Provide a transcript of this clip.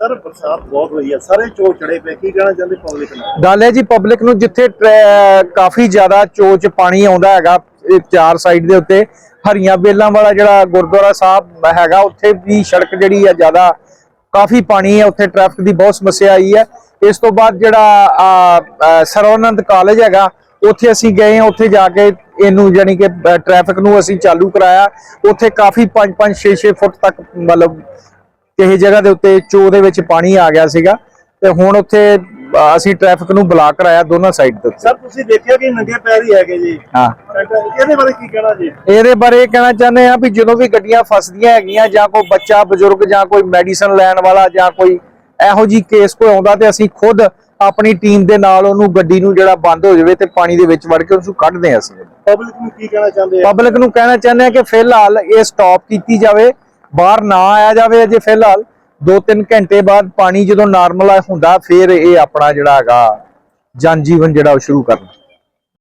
Sir, ਬਰਸਾਤ ਬਹੁਤ ਹੋਈ ਹੈ। ਸਾਰੇ ਚੋ ਚੜੇ ਪਏ। ਕੀ ਕਹਿਣਾ ਚਾਹੁੰਦੇ ਪਬਲਿਕ ਨੂੰ? ਗੱਲ ਹੈ ਜੀ ਪਬਲਿਕ ਨੂੰ ਜਿੱਥੇ ਕਾਫੀ ਜ਼ਿਆਦਾ ਚੋਚ ਪਾਣੀ ਆਉਂਦਾ ਹੈਗਾ ਚਾਰ ਸਾਈਡ ਦੇ ਉੱਤੇ, ਹਰੀਆਂ ਬੇਲਾਂ ਵਾਲਾ ਜਿਹੜਾ ਗੁਰਦੁਆਰਾ ਸਾਹਿਬ ਹੈਗਾ, ਉੱਥੇ ਵੀ ਸੜਕ ਜਿਹੜੀ ਹੈ ਜ਼ਿਆਦਾ, ਕਾਫੀ ਪਾਣੀ ਹੈ, ਉੱਥੇ ਟ੍ਰੈਫਿਕ ਦੀ ਬਹੁਤ ਸਮੱਸਿਆ ਆਈ ਹੈ। ਇਸ ਤੋਂ ਬਾਅਦ ਜਿਹੜਾ ਸਰਵਨੰਦ ਕਾਲਜ ਹੈਗਾ, ਉੱਥੇ ਅਸੀਂ ਗਏ ਉੱਥੇ ਜਾ ਕੇ ਇਹਨੂੰ ਜਾਨੀ ਕਿ ਟ੍ਰੈਫਿਕ ਨੂੰ ਅਸੀਂ ਚਾਲੂ ਕਰਾਇਆ। ਉੱਥੇ ਕਾਫੀ 5 5 6 6 ਫੁੱਟ ਤੱਕ ਮਤਲਬ ਕਿਸੇ ਜਗ੍ਹਾ ਦੇ ਉੱਤੇ ਚੋ ਦੇ ਵਿੱਚ ਪਾਣੀ ਆ ਗਿਆ ਸੀਗਾ ਤੇ ਹੁਣ ਉੱਥੇ ਅਸੀਂ ਟ੍ਰੈਫਿਕ ਨੂੰ ਬਲਾਕ ਕਰਾਇਆ ਦੋਨਾਂ ਸਾਈਡ ਉੱਤੇ। ਸਰ ਤੁਸੀਂ ਦੇਖਿਆ ਕਿ ਨੰਗੇ ਪੈਰ ਹੀ ਹੈਗੇ ਜੀ? ਹਾਂ। ਇਹਦੇ ਬਾਰੇ ਕੀ ਕਹਿਣਾ ਜੀ? ਇਹਦੇ ਬਾਰੇ ਇਹ ਕਹਿਣਾ ਚਾਹੁੰਦੇ ਆ ਵੀ ਜਦੋਂ ਵੀ ਗੱਡੀਆਂ ਫਸਦੀਆਂ ਹੈਗੀਆਂ ਜਾਂ ਕੋਈ ਬੱਚਾ ਬਜ਼ੁਰਗ ਜਾਂ ਕੋਈ ਮੈਡੀਸਨ ਲੈਣ ਵਾਲਾ ਜਾਂ ਕੋਈ ਇਹੋ ਜੀ ਕੇਸ ਕੋਈ ਆਉਂਦਾ ਤੇ ਅਸੀਂ ਖੁਦ ਆਪਣੀ ਟੀਮ ਦੇ ਨਾਲ ਉਹਨੂੰ ਗੱਡੀ ਨੂੰ ਜਿਹੜਾ ਬੰਦ ਹੋ ਜਾਵੇ ਤੇ ਪਾਣੀ ਦੇ ਵਿੱਚ ਵੜ ਕੇ ਉਸ ਨੂੰ ਕੱਢਦੇ ਹਾਂ ਅਸੀਂ। ਪਬਲਿਕ ਨੂੰ ਕੀ ਕਹਿਣਾ ਚਾਹੁੰਦੇ ਆ? ਪਬਲਿਕ ਨੂੰ ਕਹਿਣਾ ਚਾਹੁੰਦੇ ਆ ਕਿ ਫਿਲਹਾਲ ਇਹ ਸਟਾਪ ਕੀਤੀ ਜਾਵੇ ਬਾਹਰ ਨਾ ਆਇਆ ਜਾਵੇ ਅਜੇ ਫਿਲਹਾਲ। 2-3 ਘੰਟੇ ਬਾਅਦ ਪਾਣੀ ਜਦੋਂ ਨਾਰਮਲ ਹੁੰਦਾ, ਫਿਰ ਇਹ ਆਪਣਾ ਜਿਹੜਾ ਹੈਗਾ ਜਨ ਜੀਵਨ ਜਿਹੜਾ ਉਹ ਸ਼ੁਰੂ ਕਰਨਾ।